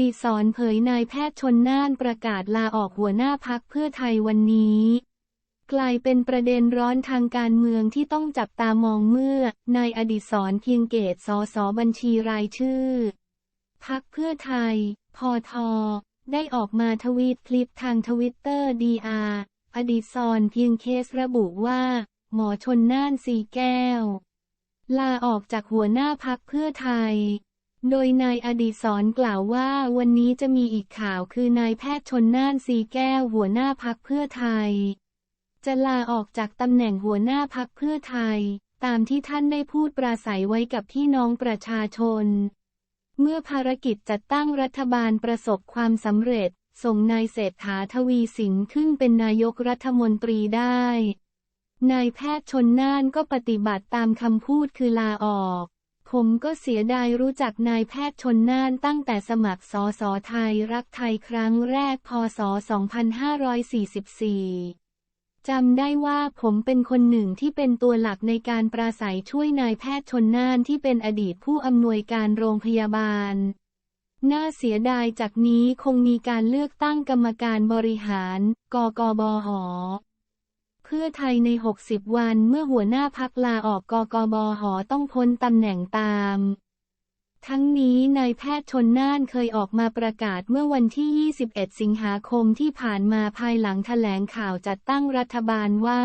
ดีศรเผยนายแพทย์ชนน่านประกาศลาออกหัวหน้าพักเพื่อไทยวันนี้ กลายเป็นประเด็นร้อนทางการเมืองที่ต้องจับตามองเมื่อนายอดีศรเพียงเกตสสบัญชีรายชื่อ พักเพื่อไทย พอทอ ได้ออกมาทวีตคลิปทางทวิตเตอร์ดีอาอดีศรเพียงเคสระบุว่า หมอชนน่านสีแก้ว ลาออกจากหัวหน้าพักเพื่อไทย โดยนายอดีศรกล่าวว่าวันนี้จะมีอีกข่าวคือนายแพทย์ชนน่านสีแก้วหัวหน้าพักเพื่อไทย จะลาออกจากตำแหน่งหัวหน้าพักเพื่อไทย ตามที่ท่านได้พูดปราศัยไว้กับพี่น้องประชาชน เมื่อภารกิจจัดตั้งรัฐบาลประสบความสำเร็จ ส่งนายเศรษฐาทวีสินขึ้นเป็นนายกรัฐมนตรีได้ นายแพทย์ชนน่านก็ปฏิบัติตามคำพูดคือลาออก ผมก็เสียดายรู้จักนายแพทย์ชนน่านตั้งแต่สมัครสอสอไทยรักไทยครั้งแรกพศ 2544จำได้ว่าผมเป็นคนหนึ่งที่เป็นตัวหลักในการปราศัยช่วยนายแพทย์ชนน่านที่เป็นอดีตผู้อำนวยการโรงพยาบาล น่าเสียดายจากนี้คงมีการเลือกตั้งกรรมการบริหาร กกบห เพื่อไทยใน 60 วันเมื่อหัวหน้าพักลาออกกกบหอต้องพ้นตำแหน่งตาม ทั้งนี้นายแพทย์ชนน่านเคยออกมาประกาศเมื่อวันที่ 21 สิงหาคมที่ผ่านมาภายหลังแถลงข่าวจัดตั้งรัฐบาลว่า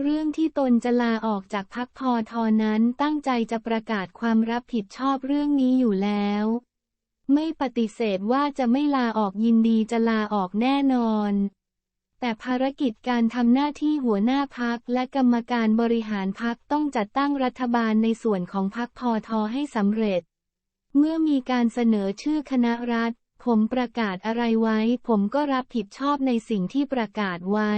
เรื่องที่ตนจะลาออกจากพักพอทอนั้นตั้งใจจะประกาศความรับผิดชอบเรื่องนี้อยู่แล้ว ไม่ปฏิเสธว่าจะไม่ลาออกยินดีจะลาออกแน่นอน แต่ภารกิจการทำหน้าที่หัวหน้าพักและกรรมการบริหารพักต้องจัดตั้งรัฐบาลในส่วนของพักพอทอให้สำเร็จ เมื่อมีการเสนอชื่อคณะรัฐ ผมประกาศอะไรไว้ ผมก็รับผิดชอบในสิ่งที่ประกาศไว้